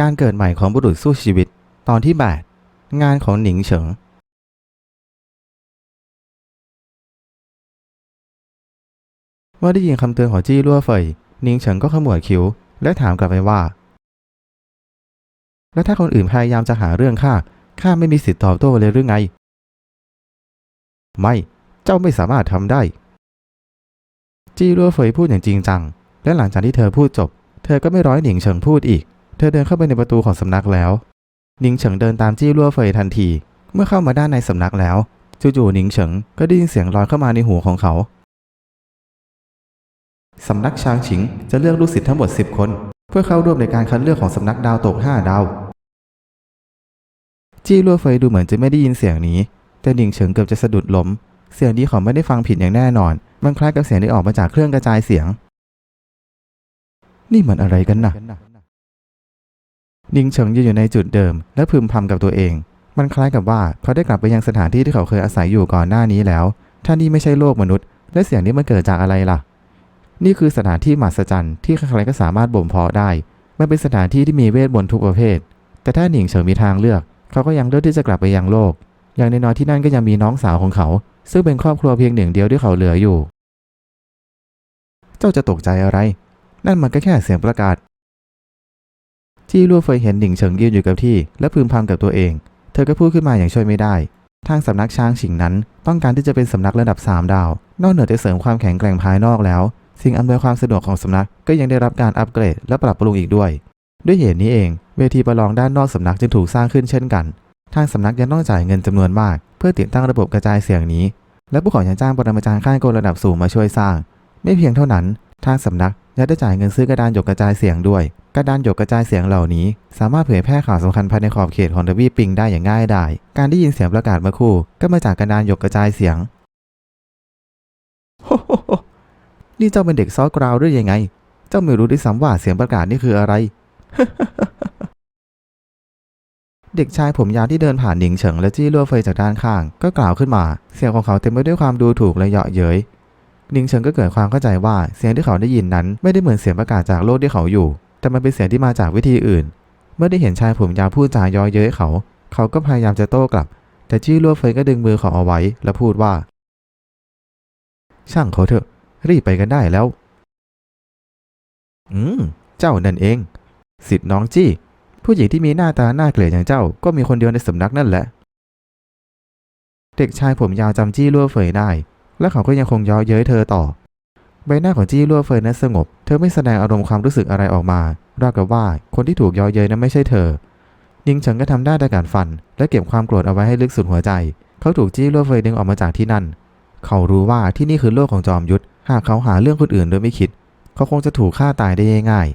การเกิดใหม่ของบุรุษสู้ชีวิต ตอนที่ 8 งานของหนิงเฉิง เมื่อได้ยินคำเตือนของจี้ลั่วเฟยหนิงเฉิงก็ขมวดคิ้ว และถามกลับไปว่า แล้วถ้าคนอื่นพยายามจะหาเรื่องข้าข้าไม่มีสิทธิ์ตอบโต้เลยหรือไง ไม่เจ้าไม่สามารถทำได้ จี้ลั่วเฟยพูดอย่างจริงจัง และหลังจากที่เธอพูดจบ เธอก็ไม่ร้อยหนิงเฉิงพูดอีก เธอเดินเข้าไปในประตูของสำนักแล้ว นิงเฉิงเดินตามจี้ลั่วเฟยทันที เมื่อเข้ามาด้านในสำนักแล้วจู่ๆนิงเฉิงก็ได้ยินเสียงลอยเข้ามาในหูของเขาสำนักชางฉิงจะเลือกลูกศิษย์ทั้งหมด 10 คน เพื่อเข้าร่วมในการคัดเลือกของสำนักดาวตก 5 ดาว จี้ลั่วเฟยดูเหมือนจะไม่ได้ยินเสียงนี้ แต่นิงเฉิงเกือบจะสะดุดล้ม เสียงนี้เขาไม่ได้ฟังผิดอย่างแน่นอน มันคล้ายกับเสียงที่ออกมาจากเครื่องกระจายเสียง นี่มันอะไรกันนะ นิงเฉิงยืนอยู่ในจุดเดิม และพึมพำกับตัวเอง มันคล้ายกับว่าเขาได้กลับไปยังสถานที่ที่เขาเคยอาศัยอยู่ก่อนหน้านี้แล้วถ้านี่ไม่ใช่โลกมนุษย์ และเสียงนี้มันเกิดจากอะไรล่ะ นี่คือสถานที่มหัศจรรย์ที่ใครๆก็สามารถบ่มเพาะได้ มันเป็นสถานที่ที่มีเวทมนต์ทุกประเภท แต่ถ้าหนิงเฉิงมีทางเลือก เขาก็ยังเลือกที่จะกลับไปยังโลก อย่างน้อยที่นั่นก็ยังมีน้องสาวของเขา ซึ่งเป็นครอบครัวเพียงหนึ่งเดียวที่เขาเหลืออยู่ เจ้าจะตกใจอะไร นั่นมันก็แค่เสียงประกาศ จี้ลู่เฟยเห็นหนิงเฉิงยืนอยู่กับที่ และพึมพำกับตัวเอง เธอก็พูดขึ้นมาอย่างช่วยไม่ได้ ทางสำนักช้างฉิงนั้น ต้องการที่จะเป็นสำนักระดับ 3 ดาว นอกเหนือจากเสริมความแข็งแกร่งภายนอกแล้ว สิ่งอำนวยความสะดวกของสำนักก็ยังได้รับการอัปเกรดและปรับปรุงอีกด้วย ด้วยเหตุนี้เอง เวทีประลองด้านนอกสำนักจึงถูกสร้างขึ้นเช่นกัน ทางสำนักยังต้องจ่ายเงินจำนวนมาก เพื่อติดตั้งระบบกระจายเสียงนี้ และผู้ขอยังจ้างปรมาจารย์ข้างกลระดับสูงมาช่วยสร้าง ไม่เพียงเท่านั้น ทางสำนักยังได้จ่ายเงินซื้อกระดานหยกกระจายเสียงด้วย กระดานหยกกระจายเสียงเหล่านี้ สามารถเผยแพร่ข่าวสำคัญภายในขอบเขตของทวีปปิงได้อย่างง่ายดายการได้ยินเสียงประกาศเมื่อคู่ก็มาจากกระดานหยกกระจายเสียงนี่เจ้าเป็นเด็กซอกราวหรือยังไง เจ้าไม่รู้ด้วยซ้ำว่าเสียงประกาศนี่คืออะไร เด็กชายผมยาวที่เดินผ่านหนิงเฉิงและจี้ลั่วเฟยจากด้านข้าง ก็กล่าวขึ้นมา เสียงของเขาเต็มไปด้วยความดูถูกและเยาะเย้ยหนิงเฉิงก็เกิดความเข้าใจว่าเสียงที่เขาได้ยินนั้นไม่ได้เหมือนเสียงประกาศจากโลกที่เขาอยู่ แต่มันเป็นเสียงที่มาจากวิธีอื่น เมื่อได้เห็นชายผมยาวพูดจายาะเย้ยเขา เขาก็พยายามจะโต้กลับ แต่จี้ลั่วเฟยก็ดึงมือเขาเอาไว้ และพูดว่า ช่างเขาเถอะ รีบไปกันได้แล้ว อืม เจ้านั่นเอง สิทธิ์น้องจี้ ผู้หญิงที่มีหน้าตาหน้าเกลียดอย่างเจ้าก็มีคนเดียวในสำนักนั่นแหละ เด็กชายผมยาวจำจี้ลั่วเฟยได้ และเขาก็ยังคงย้อเย้ยเธอต่อ ใบหน้าของจี้ลั่วเฟยนั้นสงบ เธอไม่แสดงอารมณ์ความรู้สึกอะไรออกมา ราวกับว่าคนที่ถูกยอเย้ยนั้นไม่ใช่เธอนิงเฉิงก็ทำได้ด้วยการฟัน และเก็บความโกรธเอาไว้ให้ลึกสุดหัวใจ เขาถูกจี้ลั่วเฟยดึงออกมาจากที่นั่น เขารู้ว่าที่นี่คือโลกของจอมยุทธ หากเขาหาเรื่องคนอื่นโดยไม่คิด เขาคงจะถูกฆ่าตายได้ง่าย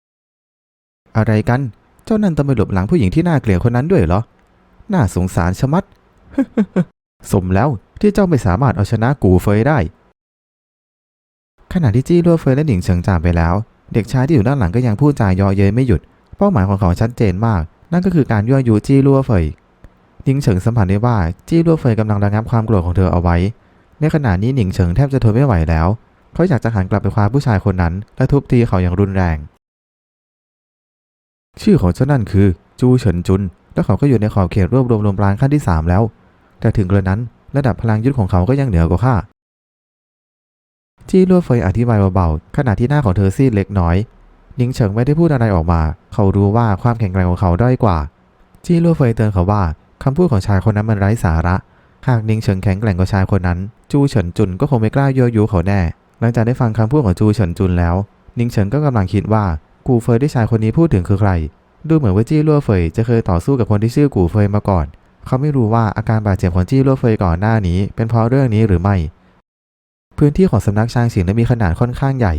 ๆ อะไรกัน เจ้านั่นต้องไปหลบหลังผู้หญิงที่น่าเกลียดคนนั้นด้วยเหรอ น่าสงสารชะมัด สมแล้วที่เจ้าไม่สามารถเอาชนะกูเฟยได้ ขณะที่จี้ลั่วเฟยและหนิงเฉิงจาไปแล้ว เด็กชายที่อยู่ด้านหลังก็ยังพูดจาเยอเย้ยไม่หยุด เป้าหมายของเขาชัดเจนมาก นั่นก็คือการยั่วยุจี้ลั่วเฟยหนิงเฉิงสัมผัสได้ว่าจี้ลั่วเฟยกำลังระงับความโกรธของเธอเอาไว้ ในขณะนี้หนิงเฉิงแทบจะทนไม่ไหวแล้ว เขาอยากจะหันกลับไปคว้าผู้ชายคนนั้นและทุบตีเขาอย่างรุนแรง ชื่อของเจ้านั่นคือ จูเฉินจุน และเขาก็อยู่ในขอบเขตรวบรวมลมปราณขั้นที่ 3 แล้ว แต่ถึงกระนั้นระดับพลังยุทธของเขาก็ยังเหนือกว่าข้า จี้ลั่วเฟยอธิบายเบาๆขณะที่หน้าของเธอซีดเล็กน้อย นิงเฉิงไม่ได้พูดอะไรออกมา เขารู้ว่าความแข็งแกร่งของเขาด้อยกว่า จี้ลั่วเฟยเตือนเขาว่าคำพูดของชายคนนั้นมันไร้สาระ หากนิงเฉิงแข็งแกร่งกว่าชายคนนั้น จูเฉินจุนก็คงไม่กล้ายั่วยุเขาแน่ หลังจากได้ฟังคำพูดของจูเฉินจุนแล้ว นิงเฉิงก็กำลังคิดว่ากูเฟยที่ชายคนนี้พูดถึงคือใคร ดูเหมือนว่าจี้ลั่วเฟยจะเคยต่อสู้กับคนที่ชื่อกูเฟยมาก่อน เขาไม่รู้ว่าอาการบาดเจ็บของจี้ลั่วเฟยก่อนหน้านี้ เป็นเพราะเรื่องนี้หรือไม่ พื้นที่ของสำนักชางฉิงนั้นมีขนาดค่อนข้างใหญ่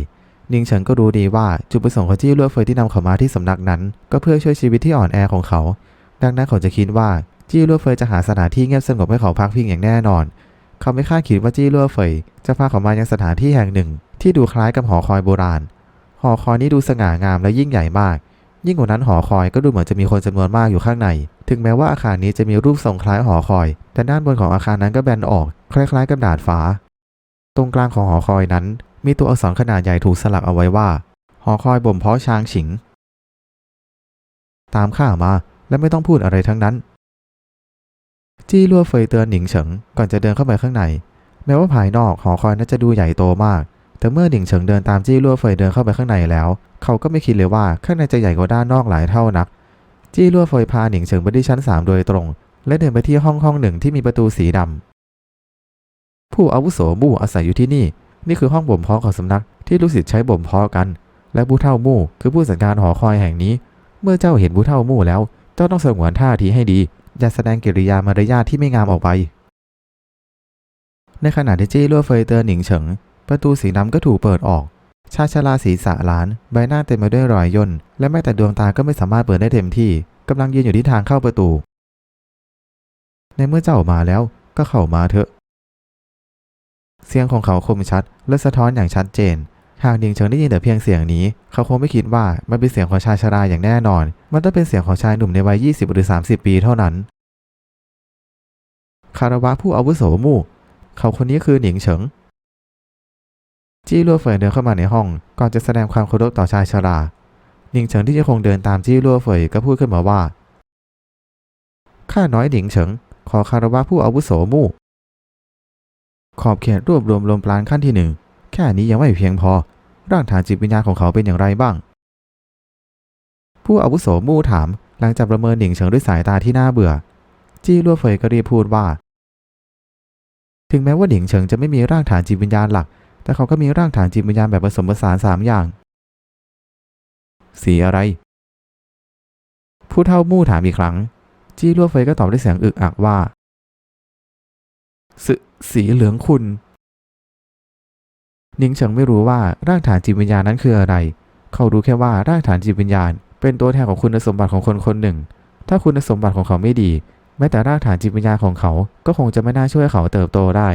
นิงเฉิงก็รู้ดีว่าจุดประสงค์ของจี้ลั่วเฟยที่นำเขามาที่สำนักนั้น ก็เพื่อช่วยชีวิตที่อ่อนแอของเขา ดังนั้นเขาจะคิดว่าจี้ลั่วเฟยจะหาสถานที่เงียบสงบให้เขาพักพิงอย่างแน่นอน เขาไม่คาดคิดว่าจี้ลั่วเฟยจะพาเขามายังสถานที่แห่งหนึ่ง ที่ดูคล้ายกับหอคอยโบราณ หอคอยนี้ดูสง่างามและยิ่งใหญ่มาก ยิ่งกว่านั้นหอคอยก็ดูเหมือนจะมีคนจำนวนมากอยู่ข้างใน ถึงแม้ว่าอาคารนี้จะมีรูปทรงคล้ายหอคอย แต่ด้านบนของอาคารนั้นก็แบนออก คล้ายๆกับดาดฟ้า ตรงกลางของหอคอยนั้น มีตัวอักษรขนาดใหญ่ถูกสลักเอาไว้ว่า หอคอยบ่มเพาะช้างฉิง ตามข้ามาและไม่ต้องพูดอะไรทั้งนั้น จี้ลั่วเฟยเตือนหนิงเฉิงก่อนจะเดินเข้าไปข้างใน แม้ว่าภายนอกหอคอยน่าจะดูใหญ่โตมาก แต่เมื่อหนิงเฉิงเดินตามจี้ลั่วเฟยเดินเข้าไปข้างในแล้ว เขาก็ไม่คิดเลยว่าข้างในจะใหญ่กว่าด้านนอกหลายเท่านัก จี้ลั่วเฟยพาหนิงเฉิงไปที่ชั้นสามโดยตรง และเดินไปที่ห้องห้องหนึ่งที่มีประตูสีดำ ผู้อาวุโสมู่อาศัยอยู่ที่นี่ นี่คือห้องบ่มเพาะของสำนักที่ลูกศิษย์ใช้บ่มเพาะกัน และผู้เท่ามู่คือผู้จัดการหอคอยแห่งนี้ เมื่อเจ้าเห็นผู้เท่ามู่แล้ว เจ้าต้องสงวนท่าทีให้ดี อย่าแสดงกิริยามารยาทที่ไม่งามออกไป ในขณะที่จี้ลั่วเฟยเตือนหนิงเฉิง ประตูสีดำก็ถูกเปิดออก ชายชราศีรษะล้าน ใบหน้าเต็มไปด้วยรอยย่นและแม้แต่ดวงตาก็ไม่สามารถเปิดได้เต็มที่กำลังยืนอยู่ที่ทางเข้าประตู ในเมื่อเจ้ามาแล้วก็เข้ามาเถอะ เสียงของเขาคมชัด และสะท้อนอย่างชัดเจน หากหนิงเฉิงได้ยินแต่เพียงเสียงนี้ เขาคงไม่คิดว่ามันเป็นเสียงของชายชราอย่างแน่นอน มันต้องเป็นเสียงของชายหนุ่มในวัย 20 หรือ 30 ปีเท่านั้น คารวะผู้อาวุโสมู่ เขาคนนี้คือหนิงเฉิง จี้ลั่วเฟยเดินเข้ามาในห้อง ก่อนจะแสดงความเคารพต่อชายชรา หนิงเฉิงที่ยังคงเดินตามจี้ลั่วเฟยก็พูดขึ้นมาว่า ข้าน้อยหนิงเฉิง ขอคารวะผู้อาวุโสมู่ ขอบเขตรวบรวมลมปราณขั้นที่หนึ่งแค่นี้ยังไม่เพียงพอ ร่างฐานจิตวิญญาณของเขาเป็นอย่างไรบ้าง ผู้อาวุโสมู่ถามหลังจากประเมินหนิงเฉิงด้วยสายตาที่น่าเบื่อ จี้ลัวเฟยก็รีบพูดว่า ถึงแม้ว่าหนิงเฉิงจะไม่มีร่างฐานจิตวิญญาณหลัก แต่เขาก็มีร่างฐานจิตวิญญาณแบบผสมผสานสามอย่าง สีอะไร ผู้เท่ามู่ถามอีกครั้ง จี้ลัวเฟยก็ตอบด้วยเสียงอึกอักว่า สสีเหลืองคุณ นิงเฉิงไม่รู้ว่าร่างฐานจิตวิญญาณนั้นคืออะไร เขารู้แค่ว่าร่างฐานจิตวิญญาณ เป็นตัวแทนของคุณสมบัติของคนคนหนึ่ง ถ้าคุณสมบัติของเขาไม่ดี แม้แต่รากฐานจิตวิญญาณของเขา ก็คงจะไม่น่าช่วยเขาเติบโตได้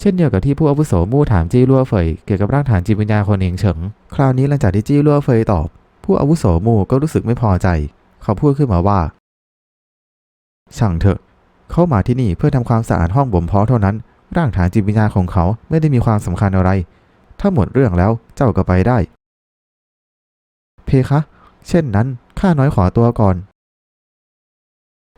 เช่นเดียวกับที่ผู้อาวุโสมู่ถามจี้ลั่วเฟยเกี่ยวกับรากฐานจิตวิญญาณคนนิงเฉิง คราวนี้หลังจากที่จี้ลั่วเฟยตอบ ผู้อาวุโสมู่ก็รู้สึกไม่พอใจ เขาพูดขึ้นมาว่าช่างเถอะ เขามาที่นี่เพื่อทำความสะอาดห้องบ่มเพาะเท่านั้น ร่างฐานจิตวิญญาณของเขาไม่ได้มีความสำคัญอะไร ถ้าหมดเรื่องแล้วเจ้าก็ไปได้ เพคะ เช่นนั้นข้าน้อยขอตัวก่อน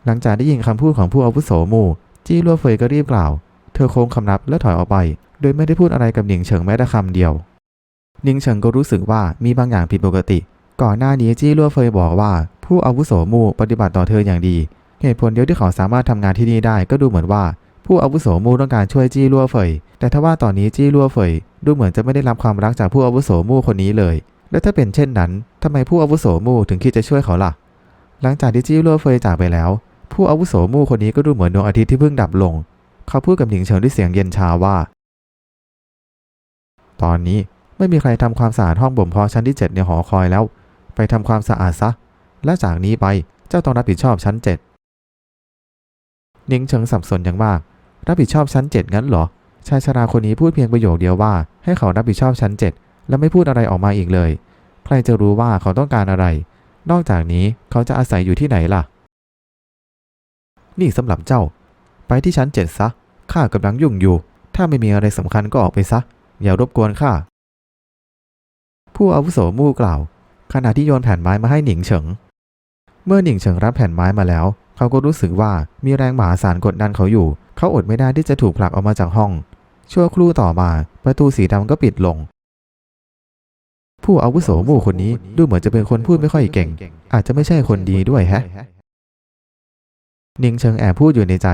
หลังจากได้ยินคำพูดของผู้อาวุโสหมู่ จี้ลัวเฟยก็รีบกล่าว เธอโค้งคำนับและถอยออกไป โดยไม่ได้พูดอะไรกับหนิงเฉิงแม้แต่คำเดียว หนิงเฉิงก็รู้สึกว่ามีบางอย่างผิดปกติ ก่อนหน้านี้จี้ลัวเฟยบอกว่า ผู้อาวุโสหมู่ปฏิบัติต่อเธออย่างดี เหตุผลเดียวที่เขาสามารถทำงานที่นี่ได้ก็ดูเหมือนว่า ผู้อาวุโสมู่ต้องการช่วยจี้ลั่วเฟย แต่ทว่าตอนนี้จี้ลั่วเฟยดูเหมือนจะไม่ได้รับความรักจากผู้อาวุโสมู่คนนี้เลย และถ้าเป็นเช่นนั้นทำไมผู้อาวุโสมู่ถึงคิดจะช่วยเขาล่ะ หลังจากที่จี้ลั่วเฟยจากไปแล้ว ผู้อาวุโสมู่คนนี้ก็ดูเหมือนดวงอาทิตย์ที่เพิ่งดับลง เขาพูดกับหนิงเฉิงด้วยเสียงเย็นชาว่า ตอนนี้ไม่มีใครทำความสะอาดห้องบ่มเพาะชั้นที่ 7 ในหอคอยแล้ว ไปทำความสะอาดซะ และจากนี้ไปเจ้าต้องรับผิดชอบชั้น 7 หนิงเฉิงสับสนอย่างมาก รับผิดชอบชั้น7งั้นเหรอ ชายชราคนนี้พูดเพียงประโยคเดียวว่า ให้เขารับผิดชอบชั้น7และไม่พูดอะไรออกมาอีกเลย ใครจะรู้ว่าเขาต้องการอะไร นอกจากนี้เขาจะอาศัยอยู่ที่ไหนล่ะ นี่สำหรับเจ้า ไปที่ชั้น7ซะ ข้ากำลังยุ่งอยู่ ถ้าไม่มีอะไรสำคัญก็ออกไปซะ อย่ารบกวนข้า ผู้อาวุโสมู่กล่าว ขณะที่โยนแผ่นไม้มาให้หนิงเฉิง เมื่อหนิงเฉิงรับแผ่นไม้มาแล้ว เขาก็รู้สึกว่ามีแรงมหาศาลกดดันเขาอยู่ เขาอดไม่ได้ที่จะถูกผลักออกมาจากห้อง ชั่วครู่ต่อมาประตูสีดำก็ปิดลง ผู้อาวุโสมู่คนนี้ดูเหมือนจะเป็นคนพูดไม่ค่อยเก่ง อาจจะไม่ใช่คนดีด้วยแฮะนิงเฉิงแอบพูดอยู่ในใจ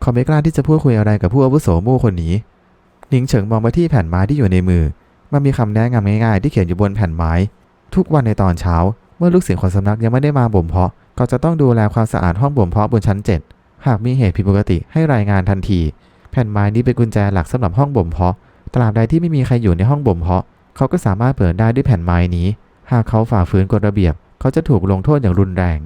เขาไม่กล้าที่จะพูดคุยอะไรกับผู้อาวุโสมู่คนนี้นิงเฉิงมองไปที่แผ่นไม้ที่อยู่ในมือ มันมีคำแนะนำง่ายๆที่เขียนอยู่บนแผ่นไม้ ทุกวันในตอนเช้า เมื่อลูกศิษย์ของสำนักยังไม่ได้มาบ่มเพาะ ขาจะต้องดูแลความสะอาดห้องบ่มเพาะบนชั้น 7 หากมีเหตุผิดปกติให้รายงานทันที แผ่นไม้นี้เป็นกุญแจหลักสำหรับห้องบ่มเพาะ ตราบใดที่ไม่มีใครอยู่ในห้องบ่มเพาะ เขาก็สามารถเปิดได้ด้วยแผ่นไม้นี้ หากเขาฝ่าฝืนกฎระเบียบ เขาจะถูกลงโทษอย่างรุนแรง